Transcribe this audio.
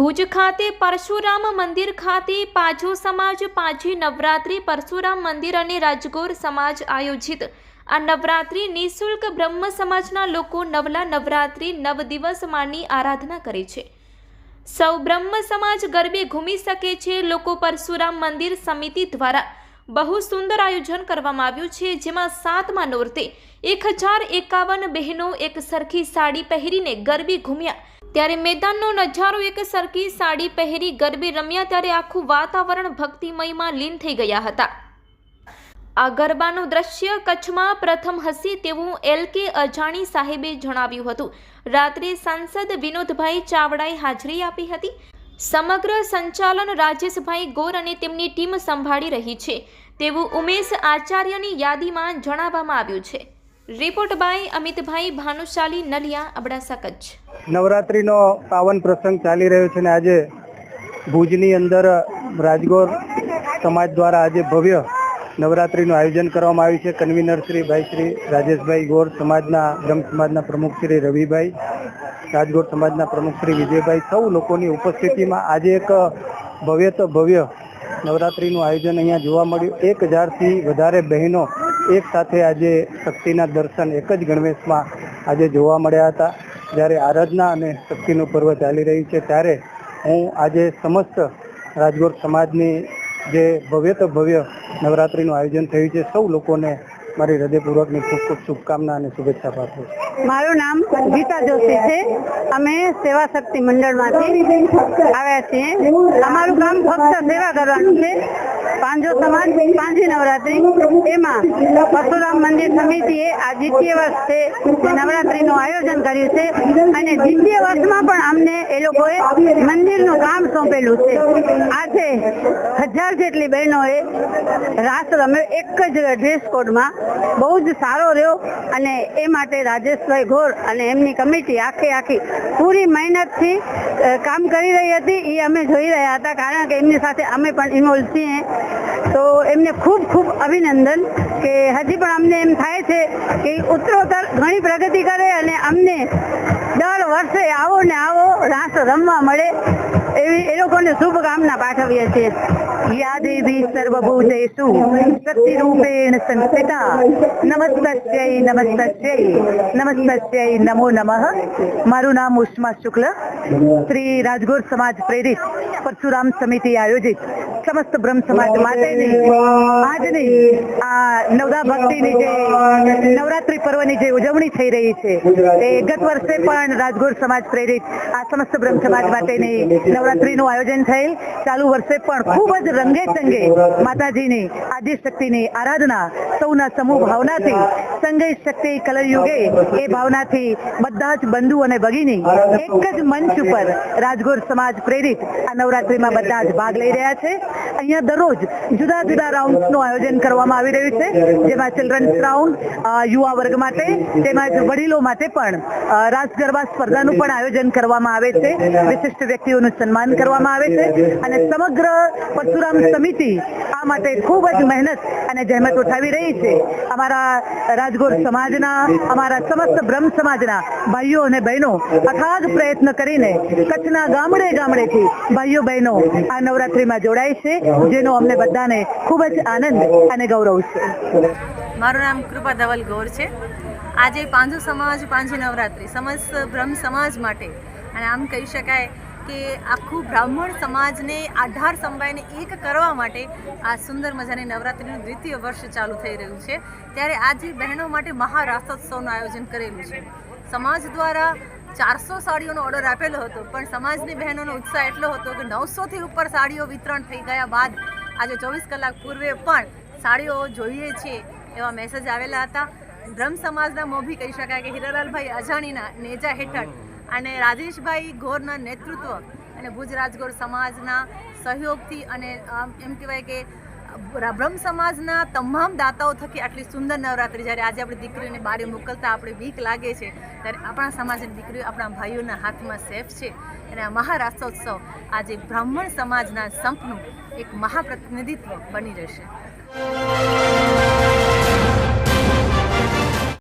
ભુજ ખાતે પરશુરામ મંદિર ખાતે પાજો સમાજ પાજી નવરાત્રિ પરશુરામ મંદિર અને રાજગોર સમાજ આયોજિત. આ નવરાત્રિ નિઃશુલ્ક બ્રહ્મ સમાજના લોકો નવલા નવરાત્રિ નવ દિવસ માની આરાધના કરે છે. સૌ બ્રહ્મ સમાજ ગરબે ઘૂમી શકે છે લોકો પરશુરામ મંદિર સમિતિ દ્વારા. બહુ સુંદર આયોજન કરવામાં આવ્યું છે જેમાં સાતમા નોરતે એક હજાર એકાવન બહેનો એક સરખી સાડી પહેરીને ગરબે ઘૂમ્યા. ત્યારે મેદાનનો નજારો એક સરખી સાડી પહેરી ગરબે રમ્યા ત્યારે આખું વાતાવરણ ભક્તિમયમાં લીન થઈ ગયા હતા. આ ગરબાનું દ્રશ્ય કચ્છમાં પ્રથમ હસી તેવું એલ કે અજાણી સાહેબે જણાવ્યું હતું. રાત્રે સાંસદ વિનોદભાઈ ચાવડાએ હાજરી આપી હતી. સમગ્ર સંચાલન રાજેશભાઈ ગોર અને તેમની ટીમ સંભાળી રહી છે. તેવું ઉમેશ આચાર્યની યાદીમાં જણાવવામાં આવ્યું છે. રિપોર્ટ બાય અમિતભાઈ ભાનુશાલી નલિયા અબડાસા કચ્છ નવરાત્રિનો પાવન પ્રસંગ ચાલી રહ્યો છે અને આજે ભુજની અંદર રાજગોર સમાજ દ્વારા આજે ભવ્ય નવરાત્રિનું આયોજન કરવામાં આવ્યું છે. કન્વીનર શ્રી ભાઈ શ્રી રાજેશભાઈ ગોર સમાજના, બ્રહ્મ સમાજના પ્રમુખ શ્રી રવિભાઈ, રાજગોર સમાજના પ્રમુખ શ્રી વિજયભાઈ સૌ લોકોની ઉપસ્થિતિમાં આજે એક ભવ્ય તો ભવ્ય નવરાત્રિનું આયોજન અહીંયા જોવા મળ્યું. એક હજારથી વધારે બહેનો એક સાથે આજે શક્તિના દર્શન એક જ ગણવેશમાં આજે જોવા મળ્યા હતા. જ્યારે આરાધના અને શક્તિનું પર્વ ચાલી રહ્યું છે, ત્યારે હું આજે સમસ્ત રાજગોર સમાજની જે ભવ્ય તો ભવ્ય નવરાત્રિનું આયોજન થયું છે, સૌ લોકોને મારી હૃદયપૂર્વકની ખૂબ ખૂબ શુભકામના અને શુભેચ્છા પાઠવું મારું નામ ગીતા જોશી છે. અમે સેવા શક્તિ મંડળમાંથી આવ્યા છીએ. અમારું કામ ફક્ત સેવા કરવાનું છે. પાંજો સમાજ પાંજી નવરાત્રી. એમાં પરશુરામ મંદિર સમિતિએ આ દ્વિતીય વર્ષે નવરાત્રીનું આયોજન કર્યું છે અને દ્વિતીય વર્ષમાં પણ અમને એ લોકોએ મંદિરનું કામ સોંપેલું છે. આજે હજાર જેટલી બહેનોએ રાસ રમ્યો, એક જ ડ્રેસ કોડમાં. બહુ જ સારો રહ્યો અને એ માટે રાજેશભાઈ ઘોર અને એમની કમિટી આખી આખી પૂરી મહેનતથી કામ કરી રહી હતી. એ અમે જોઈ રહ્યા હતા કારણ કે એમની સાથે અમે પણ ઇન્વોલ્વ છીએ. તો એમને ખૂબ ખૂબ અભિનંદન કે હજી પણ અમને એમ થાય છે કે ઉત્તરોત્તર ઘણી પ્રગતિ કરે અને અમને દર વર્ષે આવો ને આવો, રાસ રમવા મળે. એવી એ લોકોને શુભકામના પાઠવીએ છીએ. યાદેવી સર્વભૂતેષુ શક્તિ રૂપેણ સંસ્થિતા. નમસ્તસ્યૈ નમસ્તસ્યૈ નમસ્તસ્યૈ નમો નમઃ. મારું નામ ઉષ્મા શુક્લ. શ્રી રાજગોર સમાજ પ્રેરિત પરશુરામ સમિતિ આયોજિત સમસ્ત બ્રહ્મ સમાજ માટેની આજની આ નવદા ભક્તિની જે નવરાત્રી પર્વની જે ઉજવણી થઈ રહી છે, એ ગત વર્ષે પણ રાજગોર સમાજ પ્રેરિત. આ સમસ્ત બ્રહ્મ સમાજ માટેની નવરાત્રીનું આયોજન થયેલ. ચાલુ વર્ષે પણ ખૂબ જ રંગે ચંગે માતાજીની આદિશક્તિની આરાધના સૌના સમૂહ ભાવનાથી સંગઈ શક્તિ કલયુગે એ ભાવનાથી બધા જ બંધુ અને ભગીની એક જ મંચ ઉપર રાજગોર સમાજ પ્રેરિત આ નવરાત્રીમાં બધા જ ભાગ લઈ રહ્યા છે. અહીંયા દરરોજ જુદા જુદા રાઉન્ડ્સનું આયોજન કરવામાં આવી રહ્યું છે. જેમાં ચિલ્ડ્રન્સ રાઉન્ડ યુવા વર્ગ માટે, તેમજ વડીલો માટે પણ રાસ ગરબા સ્પર્ધાનું પણ આયોજન કરવામાં આવે છે. વિશિષ્ટ વ્યક્તિઓનું સન્માન કરવામાં આવે છે. અને સમગ્ર પરશુરામ સમિતિ આ માટે ખૂબ જ મહેનત અને જહેમત ઉઠાવી રહી છે. અમારા રાજગોર સમાજના, અમારા સમસ્ત બ્રહ્મ સમાજના ભાઈઓ અને બહેનો અથાગ પ્રયત્ન કરીને કચ્છના ગામડે ગામડેથી ભાઈઓ બહેનો આ નવરાત્રીમાં જોડાય છે, જેનો અમને બધાને ખૂબ જ આનંદ અને ગૌરવ છે. મારું નામ કૃપા ધવલ ગૌર છે. આજે પાંજો સમાજ, પાંજી નવરાત્રિ, સમસ્ત બ્રહ્મ સમાજ માટે, અને આમ કહી શકાય કે આખું બ્રાહ્મણ સમાજને આધાર સમવાયને એક કરવા માટે આ સુંદર મજાની નવરાત્રિનું દ્વિતીય વર્ષ ચાલુ થઈ રહ્યું છે. ત્યારે આજે બહેનો માટે મહારાસોત્સવનું આયોજન કરેલું છે. સમાજ દ્વારા ચારસો સાડીઓનો ઓર્ડર આપેલો હતો, પણ સમાજની બહેનોનો ઉત્સાહ એટલો હતો કે નવસોથી ઉપર સાડીઓ વિતરણ થઈ ગયા બાદ આજે ચોવીસ કલાક પૂર્વે પણ સાડીઓ જોઈએ છીએ એવા મેસેજ આવેલા હતા. બ્રહ્મ સમાજના મોભી કહી શકાય કે હિરાલાલભાઈ અજાણીના નેજા હેઠળ અને રાજેશભાઈ ગોરના નેતૃત્વ અને ભુજ રાજગોર સમાજના સહયોગથી અને એમ કહેવાય કે, બ્રહ્મ સમાજના તમામ દાતાઓ થકી આટલી સુંદર નવરાત્રિ જ્યારે આજે આપણી દીકરીઓને બારે મોકલતા આપણે બીક લાગે છે, ત્યારે આપણા સમાજની દીકરીઓ આપણા ભાઈઓના હાથમાં સેફ છે. અને આ મહારાષ્ટ્રોત્સવ આજે બ્રાહ્મણ સમાજના સંપનું એક મહાપ્રતિનિધિત્વ બની રહેશે.